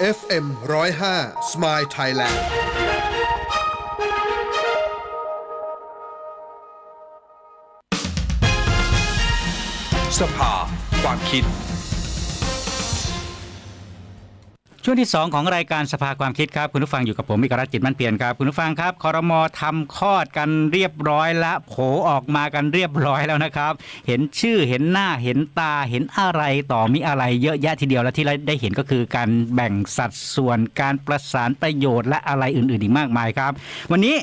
FM 105 Smile Thailand สภา ความคิด ช่วงที่ 2 ของรายการสภาความคิดครับ คุณผู้ฟังอยู่กับผมมิกรัจิตมั่นเปลี่ยนครับ คุณผู้ฟังครับคอรมอทำคลอดกันเรียบร้อยและโผออกมากันเรียบร้อยแล้วนะครับ เห็นชื่อเห็นหน้าเห็นตาเห็นอะไรต่อมีอะไรเยอะแยะทีเดียวและที่เราได้เห็นก็คือการแบ่งสัดส่วนการประสานประโยชน์และอะไรอื่น ๆ อีกมากมายครับ วันนี้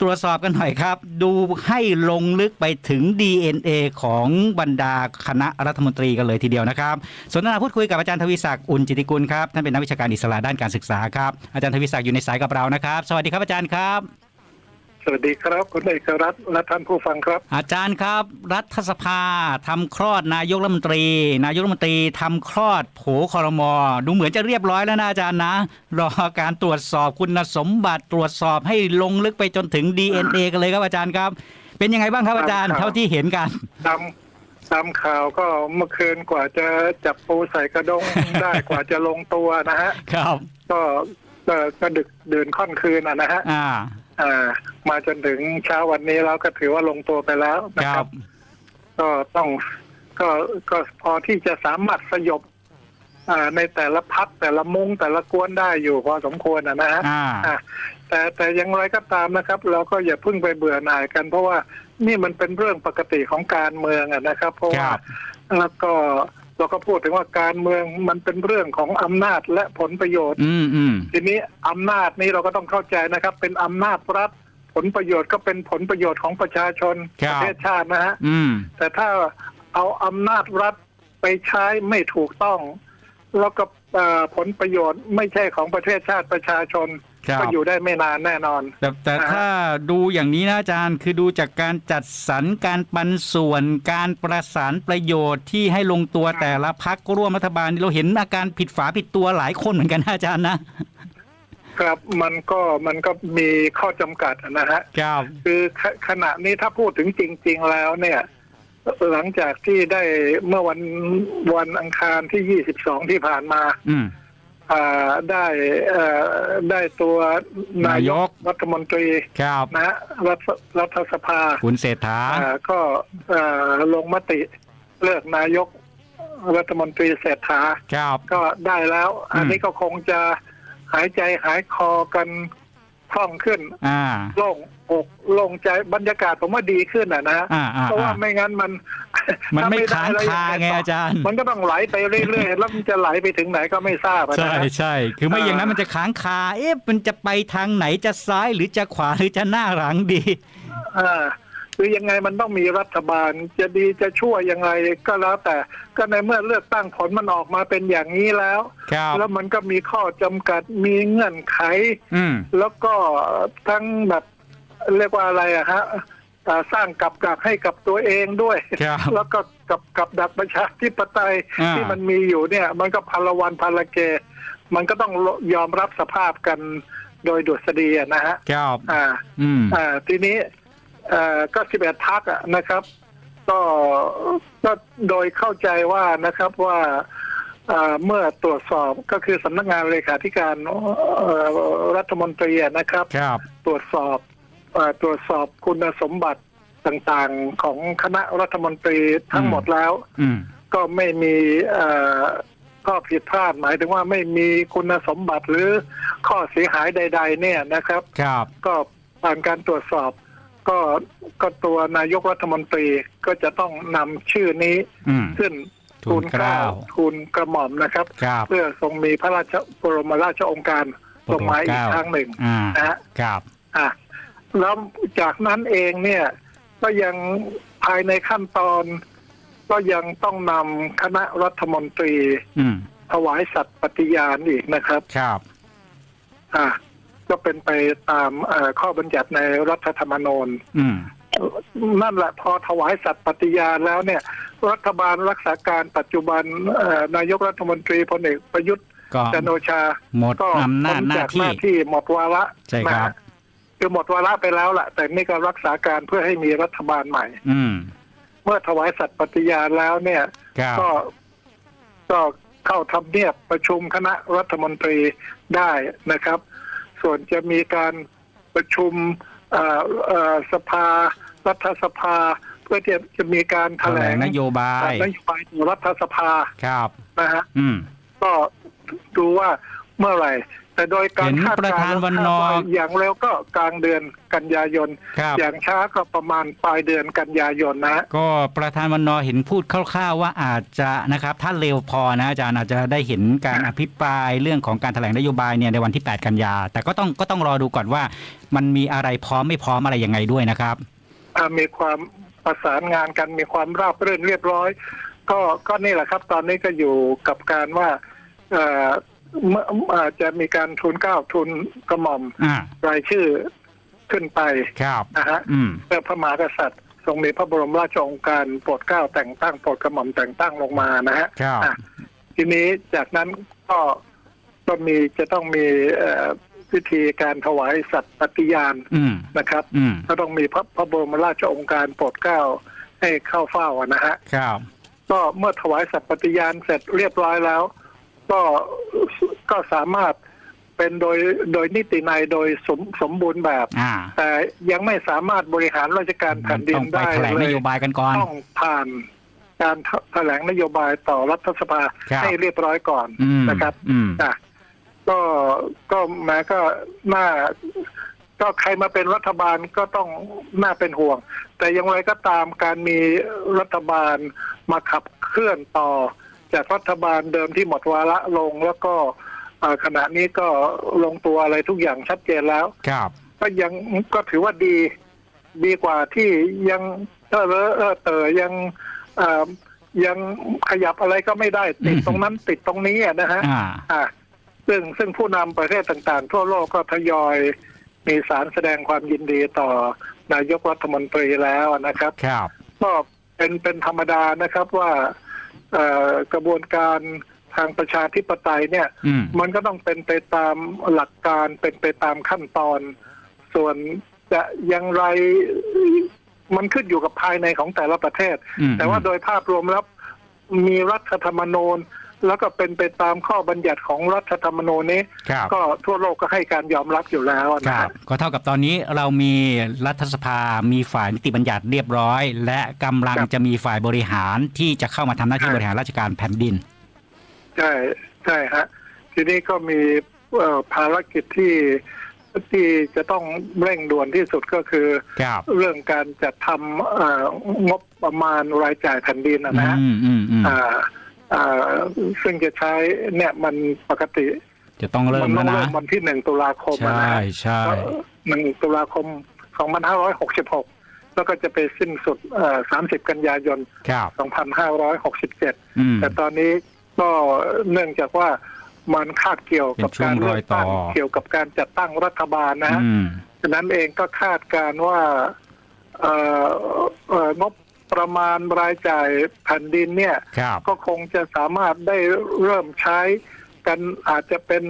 ตรวจสอบกันหน่อยครับ ดูให้ลงลึกไปถึง DNA ของบรรดาคณะรัฐมนตรีกันเลยทีเดียวนะครับ สนทนาพูดคุยกับอาจารย์ทวีศักดิ์อุ่นจิติกุลครับท่านเป็นนักวิชาการอิสระด้านการศึกษาครับอาจารย์ทวีศักดิ์อยู่ในสายกับเรานะครับ สวัสดีครับอาจารย์ครับ สวัสดีครับ คุณเอกรัตน์และท่านผู้ฟังครับ อาจารย์ครับ รัฐสภาทำคลอดนายกรัฐมนตรี นายกรัฐมนตรีทำคลอดโผคอรมอดูเหมือนจะเรียบร้อยแล้วนะอาจารย์นะ รอการตรวจสอบคุณสมบัติตรวจสอบให้ลงลึกไปจนถึง DNA กันเลยครับอาจารย์ครับ เป็นยังไงบ้างครับอาจารย์ครับเท่าที่เห็นกันตามตามข่าวก็เมื่อคืนกว่าจะจับปูใส่กระดงได้กว่าจะลงตัวนะฮะครับ ก็ก็ก็ดึกเดินค่อนคืนอะนะฮะอ่าอ่า มาจนถึงเช้าวันนี้แล้วก็ถือว่าลงตัวไปแล้วนะคครัรับ บ ก็ต้องก็ก็พอที่จะสามารถสยบอ่าในแต่ละพักแต่ละมุงแต่ละกวนได้อยู่พอสมควรอะนะฮะอ่า อะแต่แต่อยังไรก็ตามนะครับ เราก็อย่าเพิ่งไปเบื่อหน่ายกัน เพราะว่านี่มันเป็นเรื่องปกติของการเมืองอะนะครับ เพราะคว่ารับ แล้วก็ เราก็พูดถึงว่าการเมืองมันเป็นเรื่องของอำนาจและผลประโยชน์ อืมอืมทีนี้อำนาจนี้เราก็ต้องเข้าใจนะครับ เป็นอำนาจรัฐผลประโยชน์ก็เป็นผลประโยชน์ของประชาชนประเทศชาตินะฮะอืม แต่ถ้าเอาอำนาจรัฐไปใช้ไม่ถูกต้อง แล้วก็เอ่อผลประโยชน์ไม่ใช่ของประเทศชาติประชาชน ครับ ก็อยู่ได้ไม่นานแน่นอน แต่แต่อ่า ถ้าดูอย่างนี้นะอาจารย์ คือดูจากการจัดสรรการปันส่วนการประสานประโยชน์ที่ให้ลงตัวแต่ละพักร่วมรัฐบาลนี่เราเห็นอาการผิดฝาผิดตัวหลายคนเหมือนกันนะอาจารย์นะครับมันก็มันก็มีข้อจำกัดนะฮะ ครับ คือขขณะนี้ถ้าพูดถึงจริง ๆ แล้วเนี่ย หลังจากที่ได้เมื่อวันวันอังคารที่ 22 ที่ผ่านมา อืม อ่าได้เอ่อได้ตัวนายนายกกรัฐมนตรีครับนะฮะรัฐรัฐสภาคุณเศรษฐา อ่าก็เอ่อลงมติเลือกนายกรัฐมนตรีเศรษฐา ครับ ก็ได้แล้ว อันนี้ก็คงจะหายใจหายคอกันคล่องขึ้นอ่า โล่ง อกโล่งใจบรรยากาศผมว่าดีขึ้นอะนะอ่าอ่าเพราะว่าอ่า ไม่งั้นมันมันไม่ถ้ค้างด้แล้วคาไงอาจารย์ มันก็ต้องไหลไปเรื่อยๆแล้วมันจะไหลไปถึงไหนก็ไม่ทราบอะนะ ใช่ใช่คือไม่อย่างนั้นมันจะค้างคา เอ๊ะมันจะไปทางไหนจะซ้ายหรือจะขวาหรือจะหน้าหลังดี อ่าคือยังไงมันต้องมีรัฐบาลจะดีจะชั่วยังไงก็แล้วแต่ก็ในเมื่อเลือกตั้งผลมันออกมาเป็นอย่างนี้แล้ว ครับ แล้วมันก็มีข้อจำกัดมีเงื่อนไข อืม แล้วก็ทั้งแบบ เรียกว่าอะไรอะฮะอ่าสร้างกับดักให้กับตัวเองด้วย ครับ แล้วก็กับกับดักประชาธิปไตยอ่า ที่มันมีอยู่เนี่ย มันก็พลวันพลเก มันก็ต้องยอมรับสภาพกันโดยดุษฎีอะนะฮะ ครับ อ่า อืม อ่าทีนี้เอ่อก็สิบเอ็ดพักอะนะครับ ก็ก็โดยเข้าใจว่านะครับว่าเอ่อเมื่อตรวจสอบก็คือสำนักงานเลขาธิการเอ่อรัฐมนตรีอะนะครับ ครับ ตรวจสอบเอ่อ ตรวจสอบคุณสมบัติต่างๆของคณะรัฐมนตรีทั้งหมดแล้วอืมก็ไม่มีเอ่อข้อผิดพลาดหมายถึงว่าไม่มีคุณสมบัติหรือข้อเสียหายใด ๆ เนี่ยนะครับครับก็ผ่านการตรวจสอบ ก็ก็ตัวนายกรัฐมนตรีก็จะต้องนำชื่อนี้อืมขึ้นทูลเกล้าทูลกระหม่อมนะครับครับเพื่อทรงมีพระราชบรมราชโองการลงมาอีกครั้งหนึ่งอ่านะฮะครับ อะ แล้วจากนั้นเองเนี่ย ก็ยังภายในขั้นตอน ก็ยังต้องนำคณะรัฐมนตรีอืมถวายสัตย์ปฏิญาณอีกนะครับ ครับ อะก็เป็นไปตามเอ่อข้อบัญญัติในรัฐธรรมนูญ อืม นั่นแหละพอถวายสัตย์ปฏิญาณแล้วเนี่ย รัฐบาลรักษาการปัจจุบันเอ่อนายกรัฐมนตรีพลเอกประยุทธ์ก็ จันทร์โอชาหมดก็อำนาจพ้หน้าจากหที่น้าที่ หมดวาระใช่ครับ นะฮะ คือหมดวาระไปแล้วแหละแต่นี่ก็รักษาการเพื่อให้มีรัฐบาลใหม่ อืม เมื่อถวายสัตย์ปฏิญาณแล้วเนี่ย ครับ ก็ก็เข้าทำเนียบประชุมคณะรัฐมนตรีได้นะครับ ส่วนจะมีการประชุมเอ่อเอ่อสภา รัฐสภา เพื่อที่จะมีการแถแถลลงงนโยบาย นโยบายของรัฐสภาครับ นะฮะ อืม ก็ดูว่าเมื่อไหร่ แต่โดยการเห็นคาดประการธานณ์วันนอคาดว่าอย่างเร็วก็กลางเดือนกันยายน ครับ อย่างช้าก็ประมาณปลายเดือนกันยายนนะฮะก็ประธานวันนอเห็นพูดคร่าวๆว่าอาจจะนะครับ ถ้าเร็วพอนะอาจารย์อาจจะได้เห็นการอภิปรายเรื่องของการแถลงนโยบายเนี่ยในวันที่ 8 กันยา แต่ก็ต้องก็ต้องรอดูก่อนว่า มันมีอะไรพร้อมไม่พร้อมอะไรยังไงด้วยนะครับ อ่ามีความประสานงานกันมีความราบรื่นเรียบร้อย ก็ก็นี่แหละครับ ตอนนี้ก็อยู่กับการว่าเอ่อ เมื่ออาจจะมีการทุนเกล้าทุนกระหม่อมอ่ารายชื่อขึ้นไปครับนะฮะอืม เพื่อพระมหากษัตริย์ ทรงมีพระบรมราชโองการโปรดเกล้าแต่งตั้งโปรดกระหม่อมแต่งตั้งลงมานะฮะครับ อะทีนี้จากนั้นก็ก็มีจะต้องมีเอ่อพิธีการถวายสัตย์ปฏิญาณอืม นะครับ อืม ก็ต้องมีพระพระบรมราชโองการโปรดเกล้าให้เข้าเฝ้าอะนะฮะ ครับ ก็เมื่อถวายสัตย์ปฏิญาณเสร็จเรียบร้อยแล้ว ก็ก็สามารถเป็นโดยโดยนิติในยโดยสมสมบูรณ์แบบ อ่า แต่ยังไม่สามารถบริหารราชการแผ่นดิต้นองไปได้แถลงเลนยโยบายกันก่อน ต้องผ่านการแถลงนโยบายต่อรัฐสภาครับ ให้เรียบร้อยก่อนอืมนะครับ อืมอะก็ก็แม้ก็น่าก็ใครมาเป็นรัฐบาลก็ต้องน่าเป็นห่วง แต่อย่างไรก็ตามการมีรัฐบาลมาขับเคลื่อนต่อ จากรัฐบาลเดิมที่หมดวาระลง แล้วก็เอ่อขณะนี้ก็ลงตัวอะไรทุกอย่างชัดเจนแล้ว ครับ ก็ยังก็ถือว่าดีดีกว่าที่ยังเออเลอะเออเตอยังเอ่อยังขยับอะไรก็ไม่ได้ ติดตรงนั้นติดตรงนี้อะนะฮะอ่าอะซึ่งซึ่งผู้นำประเทศต่างๆ ทั่วโลกก็ทยอยมีสารแสดงความยินดีต่อนายกรัฐมนตรีแล้วนะครับ ครับ ก็เป็นเป็นธรรมดานะครับว่า เอ่อกระบวนการทางประชาธิปไตยเนี่ย อืม มันก็ต้องเป็นไปตามหลักการเป็นไปตามขั้นตอน ส่วนจะอย่างไรมันขึ้นอยู่กับภายในของแต่ละประเทศ อืม แต่ว่าโดยภาพรวมแล้วมีรัฐธรรมนูญ แล้วก็เป็นไปตามข้อบัญญัติของรัฐธรรมนูญนี้ ครับ ก็ทั่วโลกก็ให้การยอมรับอยู่แล้วคนะรัฮะบก็เท่ากับตอนนี้เรามีรัฐสภา มีฝ่ายนิติบัญญัติเรียบร้อย และกำลังครับจะมีฝ่ายบริหารที่จะเข้ามาทำหน้าที่ใช่บริหารราชการแผ่นดิน ใช่ใช่ฮะทีนี้ก็มีเอ่อภารกิจที่ที่จะต้องเร่งด่วนที่สุดก็คือ ครับ เรื่องการจัดทำเอ่องบประมาณรายจ่ายแผ่นดินนะนะฮะอืมอืมอืม อ่าอ่า ซึ่งจะใช้เนี่ยมันปกติจะต้องเริ่มัมต้แล้อวงนะ เริ่มวันที่หนึ่งตุลาคมอะใช่นะฮะใช่ หนึ่งตุลาคมสองพันห้าร้อยหกสิบหกแล้วก็จะไปสิ้นสุดสามสิบกันยายนครับ สองพันห้าร้อยหกสิบเจ็ด อืม แต่ตอนนี้ก็เนื่องจากว่ามันคาดเกี่ยวกับการเป็นช่วงรเลืออยกต่อตั้งเกี่ยวกับการจัดตั้งรัฐบาลนะฮะอืม ฉะนั้นเองก็คาดการณ์ว่าเอ่อเอ่องบ ประมาณรายจ่ายแผ่นดินเนี่ย ครับ ก็คงจะสามารถได้เริ่มใช้กันอาจจะเป็น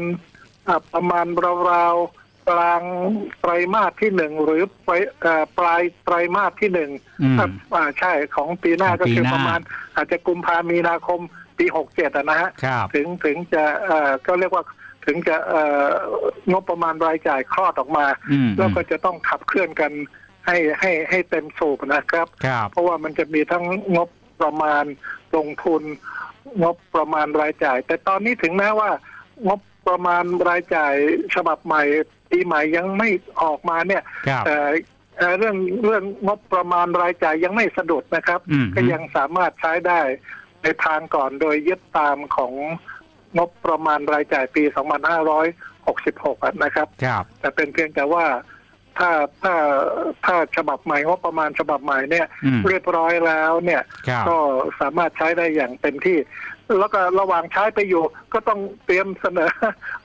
อ่าประมาณราวๆกลางไตรมาสที่หนึ่งหรือปลายเอ่อปลายไตรมาสที่หนึ่งอืมอ่าอ่าใช่ของปีหน้าของก็คือปีหน้าประมาณ อาจจะกุมภามีนาคมปีหกเจ็ดนะฮะ ครับ ถึงถึงจะเอ่อก็เรียกว่าถึงจะเอ่องบประมาณรายจ่ายคลอดออกมา อืมแล้วก็จะต้องขับเคลื่อนกัน ให้ให้ให้เต็มสูบนะครับ ครับ เพราะว่ามันจะมีทั้งงบประมาณลงทุน งบประมาณรายจ่าย แต่ตอนนี้ถึงแม้ว่า งบประมาณรายจ่ายฉบับใหม่ปีใหม่ยังไม่ออกมาเนี่ยครับ แต่เอ่อเรื่องเรื่องงบประมาณรายจ่ายยังไม่สะดุดนะครับ อืม ก็ยังสามารถใช้ได้ในทางก่อนโดยยึดตามของงบประมาณรายจ่ายปี 2566อะนะครับ ครับ แต่เป็นเพียงแต่ว่า ถ้าถ้าถ้าฉบับใหม่งบประมาณฉบับใหม่เนี่ย อืมเรียบร้อยแล้วเนี่ย ครับก็สามารถใช้ได้อย่างเต็มที่ แล้วก็ระหว่างใช้ไปอยู่ ก็ต้องเตรียมเสนอ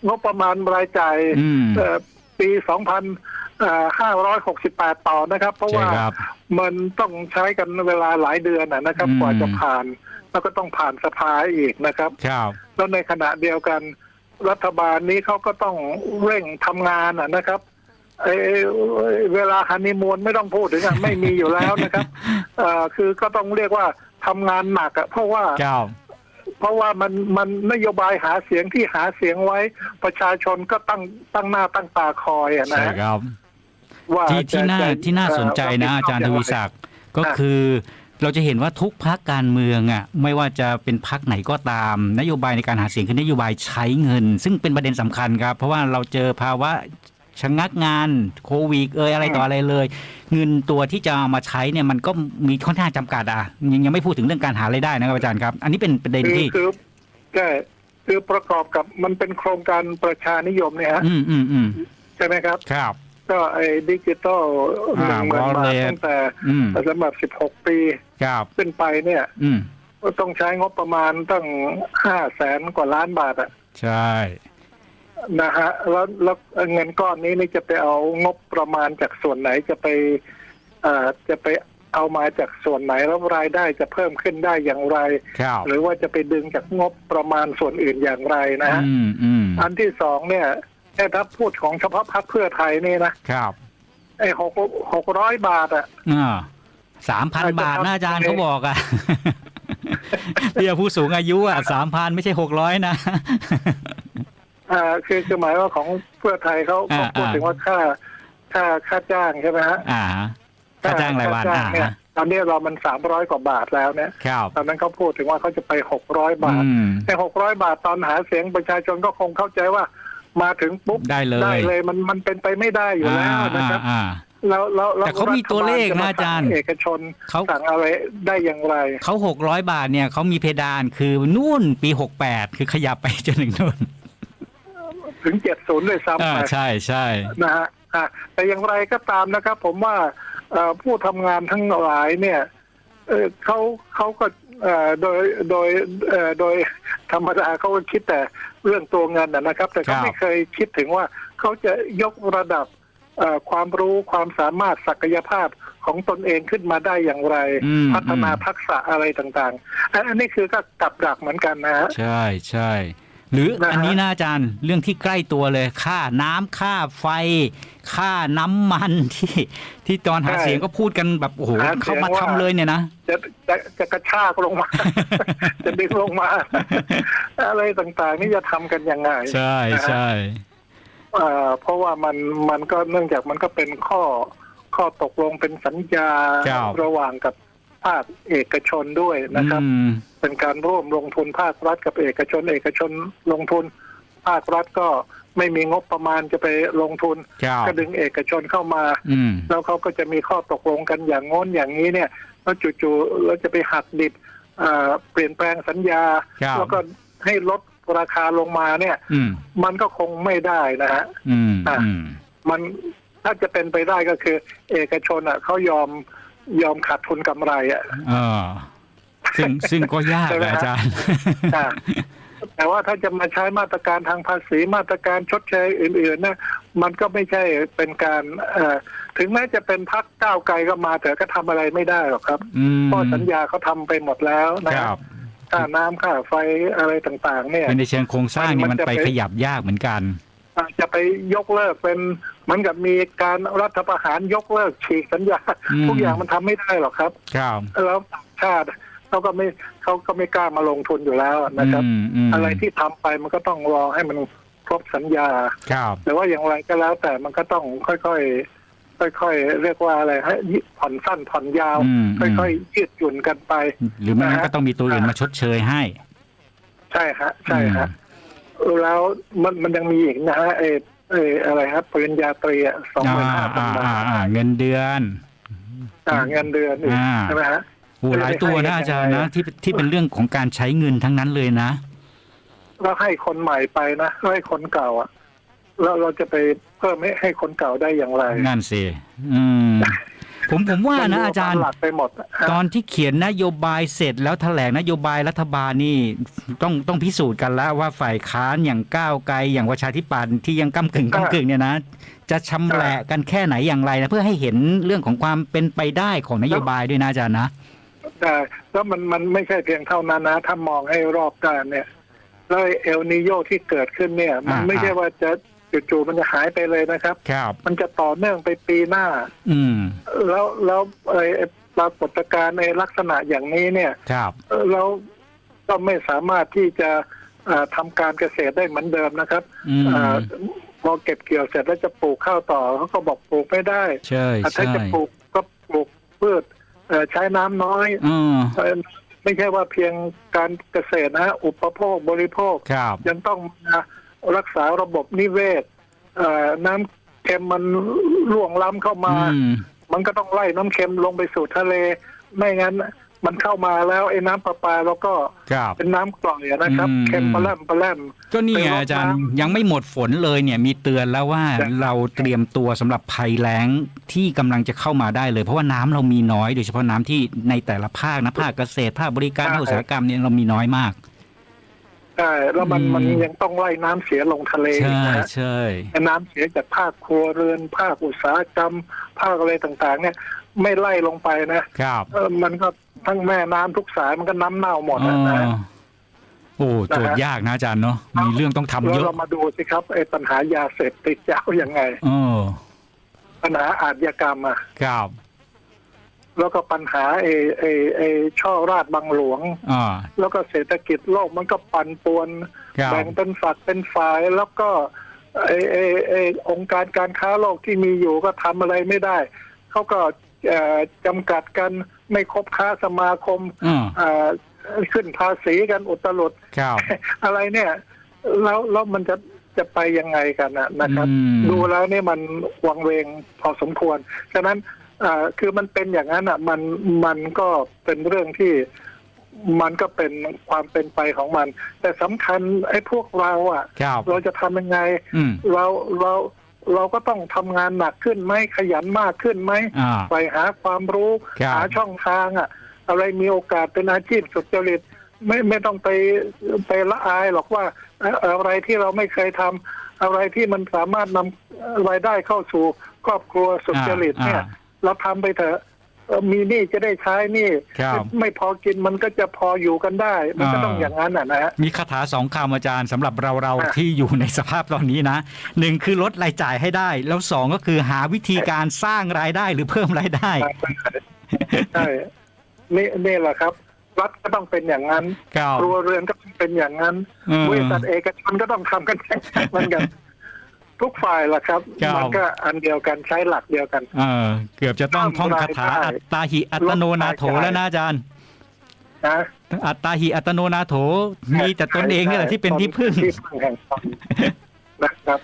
งบประมาณรายจ่ายอืมเอ่อปี 2568 ต่อนะครับ เพราะใช่ว่าครับ มันต้องใช้กันเวลาหลายเดือนนะนะครับ อืม กว่าจะผ่าน แล้วก็ต้องผ่านสภาอีกนะครับ ครับ แล้วในขณะเดียวกัน รัฐบาลนี้เขาก็ต้องเร่งทำงานอะนะครับ เอ่อเวลาฮันนีมูนไม่ต้องพูดถึงอะไม่มีอยู่แล้วนะครับเอ่อคือก็ต้องเรียกว่าทำงานหนักอะเพราะว่าครับเพราะว่ามันมันนโยบายหาเสียงที่หาเสียงไว้ประชาชนก็ตั้งตั้งหน้าตั้งตาคอยอะนะใช่ฮะครับ ว่าที่ที่น่าจะที่น่าสนใจนะเอาจารย์ทวีศักดิ์ก็อะคือเราจะเห็นว่าทุกพักการเมืองอะไม่ว่าจะเป็นพักไหนก็ตาม นโยบายในการหาเสียงคือนโยบายใช้เงิน ซึ่งเป็นประเด็นสำคัญครับ เพราะว่าเราเจอภาวะ ชะงักงานโควิดเอยอะไรต่ออะไรเลย เงินตัวที่จะเอามาใช้เนี่ยมันก็มีค่อนข้างจำกัดอะยังยังไม่พูดถึงเรื่องการหารายได้นะครับอาจารย์ครับ อันนี้เป็นประเด็นคือที่ คือใช่คือประกอบกับมันเป็นโครงการประชานิยมเนี่ยฮะอืมอืมอืมใช่ไหมครับ ครับ ก็ไอ้ดิจิตอลหอ่านึ่งหมื่นบาท wallet ตั้งแต่อืมสำหรับสิบหกปีครับ ขึ้นไปเนี่ย อืมก็ต้องใช้งบประมาณตั้งห้าแสนกว่าล้านบาทอะใช่ นะฮะแล้วแล้วเงินก้อนนี้นี่จะไปเอางบประมาณจากส่วนไหนจะไปเอ่อจะไปเอามาจากส่วนไหนแล้วรายได้จะเพิ่มขึ้นได้อย่างไร ครับหรือว่าจะไปดึงจากงบประมาณส่วนอื่นอย่างไรนะฮะอืมอืมอันที่สองเนี่ยแค่ถ้าพูดของเฉพาะพรรคเพื่อไทยนี่นะครับไอ้หกหกร้อยบาทอะอ่าสามพันอาจจะบาทนะอาจารย์ทำให้เขาบอกอะ เบี้ยผู้สูงอายุอะสามพันไม่ใช่หกร้อยนะ อ่าคือคือหมายว่าของเพื่อไทยเขาเขาอ่าพูดถึงว่าค่าค่าค่าจ้างใช่ไหมฮะอ่าค่าจ้างรายวันค่อ่าเนี่ยตอนนี้เรามันสามร้อยกว่าบาทแล้วเนี่ย ครับตอนนั้นเขาพูดถึงว่าเขาจะไปหกร้อยบาท อืมในหกร้อยบาทตอนหาเสียงประชาชนก็คงเข้าใจว่า มาถึงปุ๊บได้เลย ได้เลยมันมันเป็นไปไม่ได้อยู่แล้วนะครับ อ่า แล้วแล้วแล้วแต่เขามีตัวเลขนะอาจารย์เอกชนเขา สั่งอะไรได้อย่างไร เขาหกร้อยบาทเนี่ยเขามีเพดานคือนู่นปีหกแปดคือขยับไปจนถึงนู่น ถึงเจ็ดศูนย์เลยซ้ำอ่าไป ใช่ใช่นะฮะอะแต่อย่างไรก็ตามนะครับ ผมว่าเอ่อผู้ทำงานทั้งหลายเนี่ยเอ่อเขาเขาก็เอ่อโดยโดยเอ่อโดยธรรมดาเขาก็คิดแต่เรื่องตัวเงินนะนะครับ แต่เขาไม่เคยคิดถึงว่าเขาจะยกระดับเอ่อความรู้ความสามารถศักยภาพของตนเองขึ้นมาได้อย่างไร อืมพัฒนาอืมทักษะอะไรต่างๆอันอันนี้คือก็กับดักเหมือนกันนะฮะ ใช่ใช่ หรือนะฮะอันนี้นะอาจารย์เรื่องที่ใกล้ตัวเลยค่าน้ำค่าไฟ ค่าน้ำมันที่ที่ตอนหาเสียงก็พูดกันแบบโอ้โหเขามาทำเลยเนี่ยนะจะจะจะกระชากลงมา จะดึงลงมา อะไรต่างๆ นี่จะทำกันยังไง ใช่ใช่เอ่อเพราะว่ามันมันก็เนื่องจากมันก็เป็นข้อข้อตกลงเป็นสัญญาครับระหว่างกับ ภาคเอกชนด้วยนะครับอืมเป็นการร่วมลงทุนภาครัฐกับเอกชน เอกชนลงทุน ภาครัฐก็ไม่มีงบประมาณจะไปลงทุนครับก็ดึงเอกชนเข้ามาอืมแล้วเขาก็จะมีข้อตกลงกันอย่างง้นอย่างนี้เนี่ยแล้วจู่ๆเราจะไปหักดิบเอ่อเปลี่ยนแปลงสัญญาครับแล้วก็ให้ลดราคาลงมาเนี่ยอืมมันก็คงไม่ได้นะฮะอืมอะอืมมันถ้าจะเป็นไปได้ก็คือ เอกชนอะเขายอม ยอมขาดทุนกำไรอะเออซึ่งซึ่งก็ยากใช่ไหมอะฮะอาจารย์อะแต่ว่าถ้าจะมาใช้มาตรการทางภาษีมาตรการชดเชยอื่นๆนะมันก็ไม่ใช่เป็นการเอ่อถึงแม้จะเป็นพักก้าวไกลก็มาแต่ก็ทำอะไรไม่ได้หรอกครับอืมเพราะสัญญาเขาทำไปหมดแล้วนะคครัรับบค่าน้ำค่าไฟอะไรต่าง ๆ เนี่ยเป็นในเชิงโครงสร้างเนี่ยมัมันนจะไปไปขยับยากเหมือนกันอา จจะไปยกเลิกเป็นเหมือนกับมีการรัฐประหารยกเลิกฉีกสัญญา อืม ทุกอย่างมันทำไม่ได้หรอกครับ ครับแล้วต่างชาติเขาก็ไม่เขาก็ไม่กล้ามาลงทุนอยู่แล้วนะครับอืมมอะไรที่ทำไปมันก็ต้องรอให้มันครบสัญญา ครับแต่ว่าอย่างไรก็แล้วแต่มันก็ต้องค่อยๆ ค่อยๆ เรียกว่าอะไรให้ผ่อนสั้นผ่อนยาว อืมค่อยๆ ยืดหยุ่นกันไป หรือไม่งั้นนะฮะก็ต้องมีตัวอื่นมาชดเชยให้ ใช่ฮะ ใช่ฮะ แล้วมันมันยังมีอีกนะฮะเออเอออะไรครับปริญญาตรีสองหอ่ามื่นห้าพันอ่าบาอ่าทอ่าเงินเดือนอ่าเงินเดือนอีกอ่าใช่ไหมฮะโอ้หลายตัวนะอาจารย์นะที่ที่เป็นเรื่องของการใช้เงินทั้งนั้นเลยนะแล้วให้คนใหม่ไปนะแล้วให้คนเก่าอะแล้วเราจะไปเพิ่มให้ให้คนเก่าได้อย่างไร นั่นสิอืม ผมผมว่านะอาจารย์มันหลักไปหมดอะฮะตอนที่เขียนนโยบายเสร็จแล้วแถลงนโยบายรัฐบาลนี่ต้องต้องพิสูจน์กันแล้วว่าฝ่ายค้านอย่างก้าวไกลอย่างประชาธิปัตย์ที่ยังก้ากึ่งก้ากึ่งเนี่ยนะจะชำแหละกันแค่ไหนอย่างไรนะเพื่อให้เห็นเรื่องของความเป็นไปได้ของนโยบายด้วยนะอาจารย์นะแต่แล้วมันมันไม่ใช่เพียงเท่านั้นนะถ้ามองให้รอบด้านเนี่ยแล้วเอลนิโยที่เกิดขึ้นเนี่ย มันอ่าไม่ใช่ว่าจะ จู่ๆมันจะหายไปเลยนะครับ ครับ มันจะต่อเนื่องไปปีหน้า อืม แล้วแล้วไอ้ปรากฏการณ์ในลักษณะอย่างนี้เนี่ยครับ เอ่อแล้วก็ไม่สามารถที่จะเอ่อทำการเกษตรได้เหมือนเดิมนะครับอืมเอ่อพอเก็บเกี่ยวเสร็จแล้วจะปลูกข้าวต่อเขาก็บอกปลูกไม่ได้ใช่ถ้าใช่จะปลูกก็ปลูกพืชเอ่อใช้น้ำน้อยอืมเอ่อไม่ใช่ว่าเพียงการเกษตรนะอุปโภคบริโภค ครับ ยังต้องมา รักษาระบบนิเวศเอ่อน้ำเค็มมันล่วงล้ำเข้ามาอืมมันก็ต้องไล่น้ำเค็มลงไปสู่ทะเล ไม่งั้นมันเข้ามาแล้วไอ้น้ำประปาเราก็ครับเป็นน้ำกร่อยอะนะครับอืมเค็มปลาแรมปลาแรมก็นี่ไงไปรดอาจารย์น้ำยังไม่หมดฝนเลยเนี่ยมีเตือนแล้วว่าจ้ะเราเตรียมตัวสำหรับภัยแล้งที่กำลังจะเข้ามาได้เลย เพราะว่าน้ำเรามีน้อยโดยเฉพาะน้ำที่ในแต่ละภาคนะภาคเกษตรภาคบริการภาคอุตสาหกรรมเนี่ยเรามีน้อยมาก ใช่แล้วมันอืม มันยังต้องไล่น้ำเสียลงทะเลอีใช่กนะใช่ น้ำเสียจากภาคครัวเรือน ภาคอุตสาหกรรม ภาคอะไรต่างๆ เนี่ย ไม่ไล่ลงไปนะครับเออมันก็ทั้งแม่น้ำทุกสายมันก็น้ำเน่าหมดอ๋นะนะอโอ้โจทย์ยากนะอาจารย์เนาะมีเรื่องต้องทำแล้เยวอะเรามาดูสิครับไอ้ปัญหายาเสพติดจะเอายังไง เออปัญหาอาชญากรรมอะ ครับ แล้วก็ปัญหาไอ้ไอ้ไอ้ช่อราดบังหลวง อ่า แล้วก็เศรษฐกิจโลกมันก็ปั่นป่วนครับ แบ่งเป็นฝักเป็นฝ่ายแล้วก็ไอ้ไอ้ไอ้องค์การการค้าโลกที่มีอยู่ก็ทำอะไรไม่ได้ เขาก็เอ่อจำกัดกันไม่คบค้าสมาคมอืมเอ่อขึ้นภาษีกันอุตลุด ครับ อะไรเนี่ย แล้วแล้วมันจะจะไปยังไงกันนะนะครับ อืม ดูแล้วนี่มันวังเวงพอสมควร ฉะนั้นเอ่อคือมันเป็นอย่างนั้นอะมันมันก็เป็นเรื่องที่มันก็เป็นความเป็นไปของมัน แต่สำคัญไอ้พวกเราอะ ครับเราจะทำยังไง อืม เราเราเราก็ต้องทำงานหนักขึ้นไหมขยันมากขึ้นไหมอ่าไปหาความรู้ ครับ หาช่องทางอะ อะไรมีโอกาสเป็นอาชีพสุจริตไม่ไม่ต้องไปไปละอายหรอกว่าเอ่ออะไรที่เราไม่เคยทำอะไรที่มันสามารถนำรายได้เข้าสู่ครอบครัวสุจริตเนี่ย อ่า เราทำไปเถอะเอ่อมีหนี่จะได้ใช้หนี่ครับไม่พอกินมันก็จะพออยู่กันได้ มันก็อ่าต้องอย่างนั้นอะนะฮะมีคาถาสองคำอาจารย์สำหรับเราเราอะที่อยู่ในสภาพตอนนี้นะหนึ่งคือลดรายจ่ายให้ได้ แล้วสองก็คือหาวิธีการสร้างรายได้หรือเพิ่มรายได้ใช่นี่นี่แหละครับรัฐก็ต้องเป็นอย่างนั้นครับครัวเรือนก็ต้องเป็นอย่างนั้นอืมบริษัทเอกชนก็ต้องทำกันอย่างนั้นเหมือนกัน ทุกฝ่ายล่ะครับ ครับ มันก็อันเดียวกันใช้หลักเดียวกัน เออเกือบจะต้องท่องคาถาได้อัตตาหิอัตโนนาโถลดรายจ่ายแล้วนะอาจารย์ นะ อัตตาหิอัตโนนาโถ มีแต่ตนเองนี่แหละที่เป็นที่พึ่ง ที่พึ่งแห่งตนนะครับ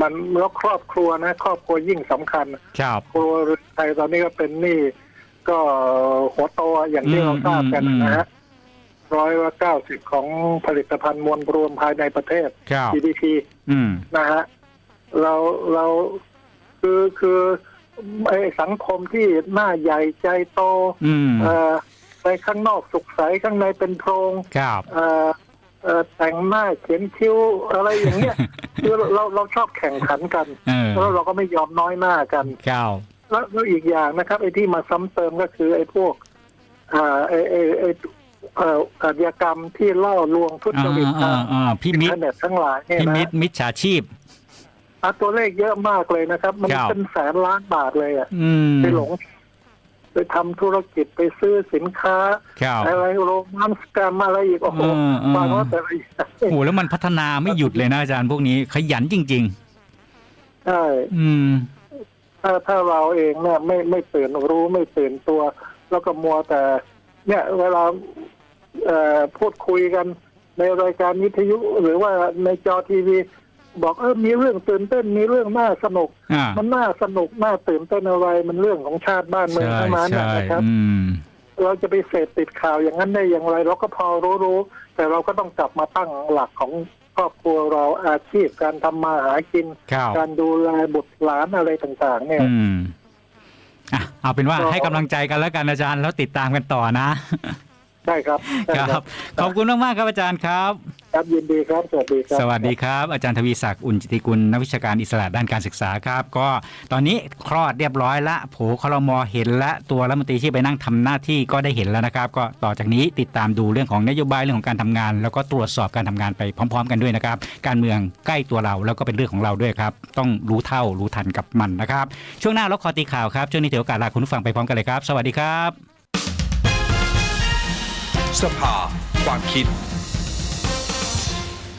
มันแล้วครอบครัวนะ ครอบครัวยิ่งสำคัญ ครับ ครัวเรือนไทยตอนนี้ก็เป็นหนี้ก็หัวโตอย่างที่เราทราบกันนะฮะร้อยว่าเก้าสิบของผลิตภัณฑ์มวลรวมภายในประเทศ ครับ GDP อืม นะฮะ เราเราคือคือไอ้สังคมที่หน้าใหญ่ใจโตอืมเอ่อไปข้างนอกสุขใสข้างในเป็นโพรงครับเอ่อเอ่อแต่งหน้าเขียนคิ้วอะไรอย่างเงี้ย คือเราเราชอบแข่งขันกันเออแล้วเราก็ไม่ยอมน้อยหน้ากัน ครับแล้วแล้วอีกอย่างนะครับไอ้ที่มาซ้ำเติมก็คือไอ้พวกอ่าไอ้ไอ้ไอ้เอ่ออาชญากรรมที่ล่อลวงทุจอ่าริตอ่าทางอ่าพี่อินมิเทตอร์เน็ตทั้งหลายเนี่ยพี่มินะตมิจฉาชีพอะ ตัวเลขเยอะมากเลยนะครับ มันครับ เป็นแสนล้านบาทเลยอะอืมไปหลง ไปทำธุรกิจไปซื้อสินค้า ครับ อะไรโรงน้ำสแกมอะไรอีกโอ้โหอืมอืม ฟังว่าแต่ละอย่างโอ้โหแล้วมันพัฒนาไม่หยุดเลยนะอาจารย์พวกนี้ขยันจริง ใช่ๆ อืม ถ้าถ้าเราเองเนี่ยไม่ไม่ตื่นรู้ไม่ตื่นตัว แล้วก็มัวแต่ เนี่ย เวลาเอ่อพูดคุยกันในรายการวิทยุหรือว่าในจอทีวี บอกเออมีเรื่องตื่นเต้นมีเรื่องน่าสนุก อ่ามันน่าสนุกน่าตื่นเต้นอะไรมันเรื่องของชาติบ้านเมืองใช่ทั้งนั้นใช่นะครับ อืม เราจะไปเสพติดข่าวอย่างนั้นได้อย่างไร เราก็พอรู้รู้แต่เราก็ต้องกลับมาตั้งหลักของครอบครัวเราอาชีพการทำมาหากิน ครับ การดูแลบุตรหลานอะไรต่างๆ เนี่ย อืมอะเอาเป็นว่าก็ ให้กำลังใจกันแล้วกันอาจารย์แล้วติดตามกันต่อนะ ได้ครับได้ ครับ ขอบคุณมากๆครับอาจารย์ครับ ครับยินดีครับ สวัสดีครับ สวัสดีครับ อาจารย์ทวีศักดิ์อุ่นจิติกุลนักวิชาการอิสระด้านการศึกษาครับ ก็ตอนนี้คลอดเรียบร้อยละโผคลมเห็นและตัวรัฐมนตรีที่ไปนั่งทำหน้าที่ก็ได้เห็นแล้วนะครับ ก็ต่อจากนี้ติดตามดูเรื่องของนโยบายเรื่องของการทำงาน แล้วก็ตรวจสอบการทำงานไปพร้อม ๆ กันด้วยนะครับ การเมืองใกล้ตัวเราแล้วก็เป็นเรื่องของเราด้วยครับ ต้องรู้เท่ารู้ทันกับมันนะครับ ช่วงหน้าเราคอตีข่าวครับช่วงนี้ถือโอกาสลาคุณผู้ฟังไปพร้อมกันเลยครับ สวัสดีครับ สภาความคิด